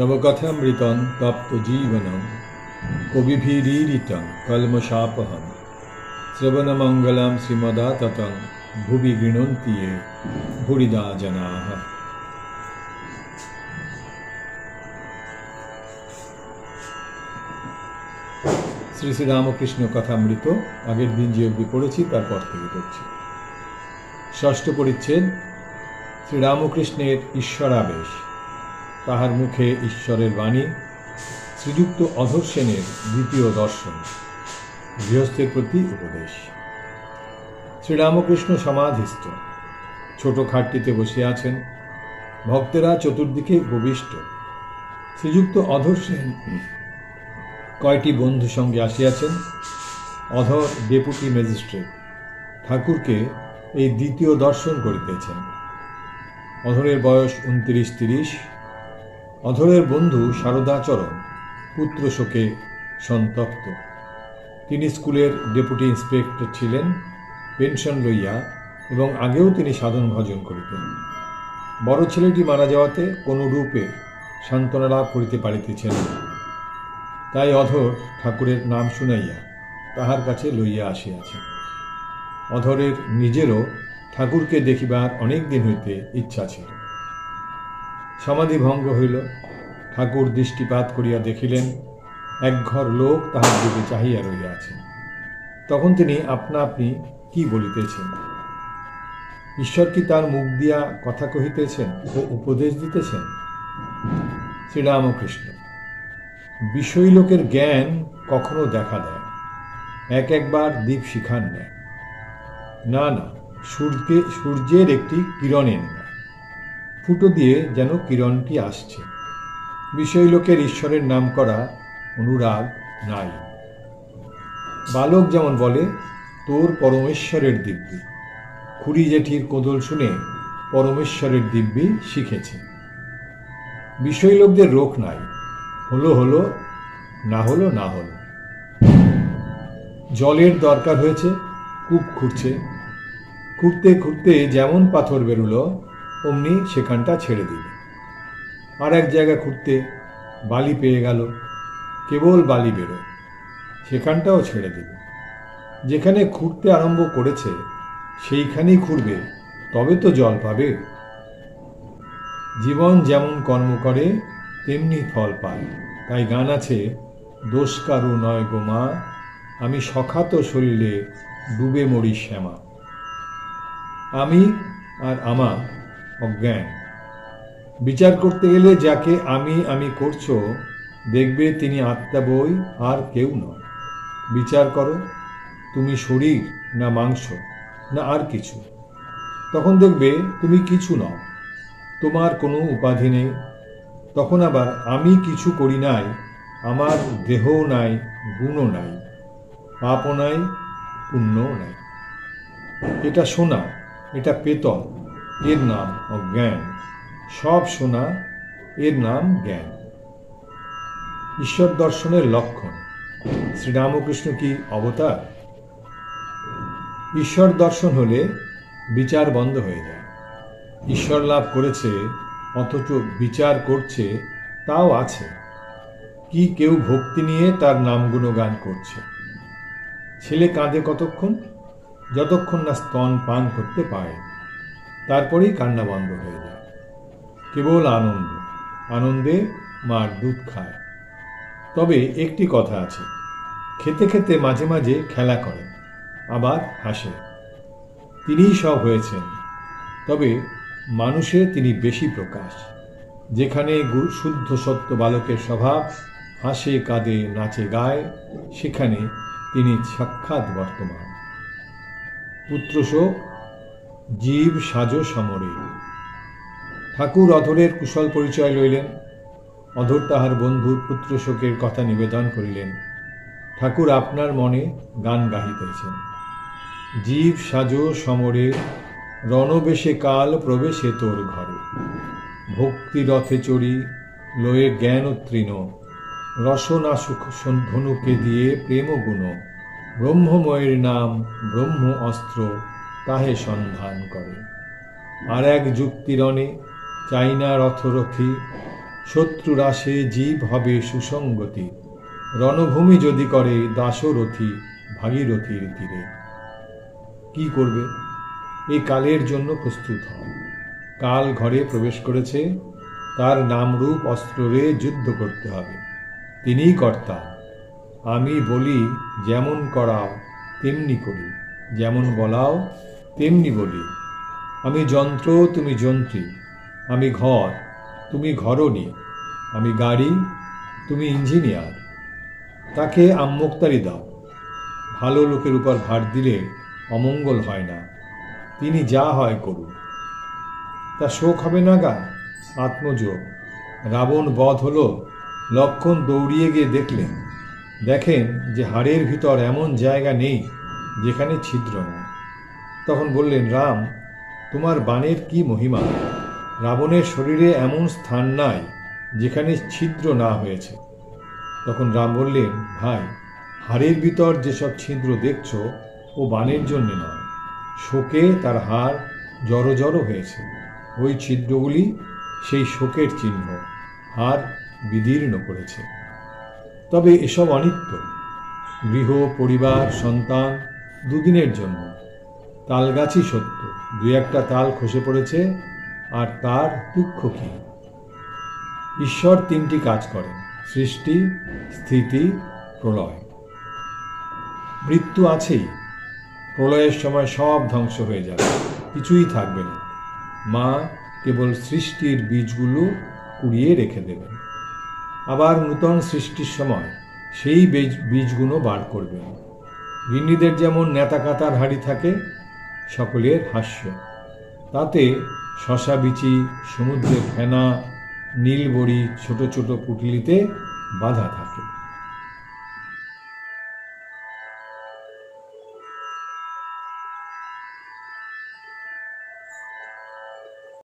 নবকথামৃতং তপ্ত জীবনম, কবিভিরীরিতং কলমশাপহম, শ্রবণমঙ্গলম শ্রীমদাততং, ভুবি গৃণন্তি ये ভুরিদা জনাः শ্রী শ্রী রামকৃষ্ণ কথামৃত, আগের দিন যে অবধি পড়েছি, তারপর থেকে পড়ছি। ষষ্ঠ পরিচ্ছেদ, শ্রী রামকৃষ্ণের ঈশ্বরাবেশ। তাহার মুখে ঈশ্বরের বাণী, শ্রীযুক্ত অধর সেনের দ্বিতীয় দর্শন, গৃহস্থের প্রতি উপদেশ। শ্রীরামকৃষ্ণ সমাধিস্থ। ছোট খাটটিতে বসে আছেন। ভক্তেরা চতুর্দিকে উপবিষ্ট। শ্রীযুক্ত অধর সেন কয়টি বন্ধু সঙ্গে আসিয়াছেন? অধর ডেপুটি ম্যাজিস্ট্রেট ঠাকুরকে এই দ্বিতীয় দর্শন করিতেছেন। অধরের বয়স উনত্রিশ তিরিশ অধরের বন্ধু শারদাচরণ, পুত্র শোকে সন্তপ্ত। তিনি স্কুলের ডেপুটি ইন্সপেক্টর ছিলেন, পেনশন লইয়া, এবং আগেও তিনি সাধন ভজন করিতেন। বড় ছেলেটি মারা যাওয়াতে কোনো রূপে সান্ত্বনা লাভ করিতে পারিতেছেন না। তাই অধর ঠাকুরের নাম শুনাইয়া তাহার কাছে লইয়া আসিয়াছে। অধরের নিজেরও ঠাকুরকে দেখিবার অনেক দিন হইতে ইচ্ছা ছিল। সমাধি ভঙ্গ হইল। ঠাকুর দৃষ্টিপাত করিয়া দেখিলেন একঘর লোক তাহার দিকে চাহিয়া রইয়াছে তখন তিনি আপনা আপনি কি বলিতেছেন? ঈশ্বর কি তার মুখ দিয়া কথা কহিতেছেন ও উপদেশ দিতেছেন? শ্রীরামকৃষ্ণ, বিষয়ী লোকের জ্ঞান কখনো দেখা দেয় এক একবার দ্বীপ শিখান নেয়। না না, সূর্যে সূর্যের একটি কিরণের ফুটো দিয়ে যেন কিরণটি আসছে। বিষয় লোকের ঈশ্বরের নাম করা অনুরাগ নাই। বালক যেমন বলে, তোর পরমেশ্বরের দিব্যি। খুড়ি জেঠির কোদল শুনে পরমেশ্বরের দিব্যি শিখেছে। বিষয় লোকদের রোগ নাই। হলো হলো, না হলো না হলো। জলের দরকার হয়েছে, কূপ খুঁড়ছে। খুঁড়তে খুঁড়তে যেমন পাথর বেরুলো অমনি সেখানটা ছেড়ে দিবে আর এক জায়গা খুঁড়তে বালি পেয়ে গেল, কেবল বালি বেরোয়। সেখানটাও ছেড়ে দিবে যেখানে খুঁড়তে আরম্ভ করেছে, সেইখানেই খুঁড়বে তবে তো জল পাবে। জীবন যেমন কর্ম করে, তেমনি ফল পায়। তাই গান আছে, দোষ কারু নয় গো মা, আমি সখাত শরীরে ডুবে মরি শ্যামা। আমি আর আমা অজ্ঞান বিচার করতে গেলে যাকে আমি আমি করছ, দেখবে তিনি আত্মা বই আর কেউ নয়। বিচার করো, তুমি শরীর না মাংস, না আর কিছু। তখন দেখবে তুমি কিছু নও, তোমার কোনো উপাধি নেই। তখন আবার আমি কিছু করি নাই, আমার দেহও নাই, গুণও নাই, পাপও নাই, পুণ্যও নাই। এটা সোনা, এটা পেতল এর নাম অজ্ঞান। সব শোনা, এর নাম জ্ঞান। ঈশ্বর দর্শনের লক্ষণ। শ্রীরামকৃষ্ণ কি অবতার? ঈশ্বর দর্শন হলে বিচার বন্ধ হয়ে যায়। ঈশ্বর লাভ করেছে, অথচ বিচার করছে, তাও আছে। কি কেউ ভক্তি নিয়ে তার নাম গুণগান করছে? ছেলে কাঁদে কতক্ষণ? যতক্ষণ না স্তন পান করতে পারে তারপরেই কান্না বন্ধ হয়ে যায়। কেবল আনন্দ। আনন্দে মার দুধ খায়। তবে একটি কথা আছে, খেতে খেতে মাঝে মাঝে খেলা করে আবার হাসে তিনিই সব হয়েছেন, তবে মানুষে তিনি বেশি প্রকাশ। যেখানে শুদ্ধ সত্য বালকের স্বভাব, হাসে, কাঁদে, নাচে, গায়, সেখানে তিনি সাক্ষাৎ বর্তমান। পুত্রশোক জীব সাজো সমরে। ঠাকুর অধরের কুশল পরিচয় লইলেন, অধর তাহার বন্ধুর পুত্র শোকের কথা নিবেদন করিলেন। ঠাকুর আপনার মনে গান গাহিতেছেন। জীব সাজো সমরে, রণবেশে কাল প্রবেশে তোর ঘরে। ভক্তি রথে চড়ি, লয়ে জ্ঞান তৃণ রসনা সুখ ধনুকে দিয়ে প্রেম গুণ ব্রহ্মময়ের নাম ব্রহ্ম অস্ত্র তাহে সন্ধান করে? আর এক যুক্তিরণে চাইনা রথরথী, শত্রুরাশে জীব হবে সুসঙ্গতি রণভূমি যদি করে দাসরথী ভাগীরথীর তীরে। কি করবে? এই কালের জন্য প্রস্তুত হও। কাল ঘরে প্রবেশ করেছে, তার নামরূপ অস্ত্ররে যুদ্ধ করতে হবে। তিনিই কর্তা। আমি বলি, যেমন করাও তেমনি করি। যেমন বলাও তেমনি বলি। আমি যন্ত্র, তুমি যন্ত্রী। আমি ঘর, তুমি ঘরণী। আমি গাড়ি, তুমি ইঞ্জিনিয়ার। তাকে আম্মোক্তারি দাও। ভালো লোকের উপর ভার দিলে অমঙ্গল হয় না। তিনি যা হয় করুন। তা শোক হবে না গা? আত্মযোগ রাবণ বধ হলো, লক্ষণ দৌড়িয়ে গিয়ে দেখলেন। দেখেন যে হাড়ের ভিতর এমন জায়গা নেই। যেখানে ছিদ্র। নয় তখন বললেন, রাম, তোমার বাণের কি মহিমা? রাবণের শরীরে এমন স্থান নাই যেখানে ছিদ্র না হয়েছে। তখন রাম বললেন, ভাই, হাড়ের ভিতর যেসব ছিদ্র দেখছ, ও বাণের জন্যে নয়। শোকে তার হাড় জড়ো জড়ো হয়েছে। ওই ছিদ্রগুলি সেই শোকের চিহ্ন। হাড় বিদীর্ণ করেছে। তবে এসব অনিত্য। গৃহ, পরিবার, সন্তান দুদিনের জন্য। তালগাছই সত্য দু একটা তাল খসে পড়েছে আর তার দুঃখ কি? ঈশ্বর তিনটি কাজ করেন, সৃষ্টি, স্থিতি, প্রলয়। মৃত্যু আছেই, প্রলয়ের সময় সব ধ্বংস হয়ে যাবে, কিছুই থাকবে না। মা কেবল সৃষ্টির বীজগুলো কুড়িয়ে রেখে দেবেন। আবার নূতন সৃষ্টির সময় সেই বীজ বীজগুলো বার করবেন। গিন্নিদের যেমন নেতা কাতার হাড়ি থাকে, সকলের হাস্য। তাতে শশা বিচি, সমুদ্রের ফেনা, নীলবড়ি ছোট ছোট পুটলিতে বাধা থাকে।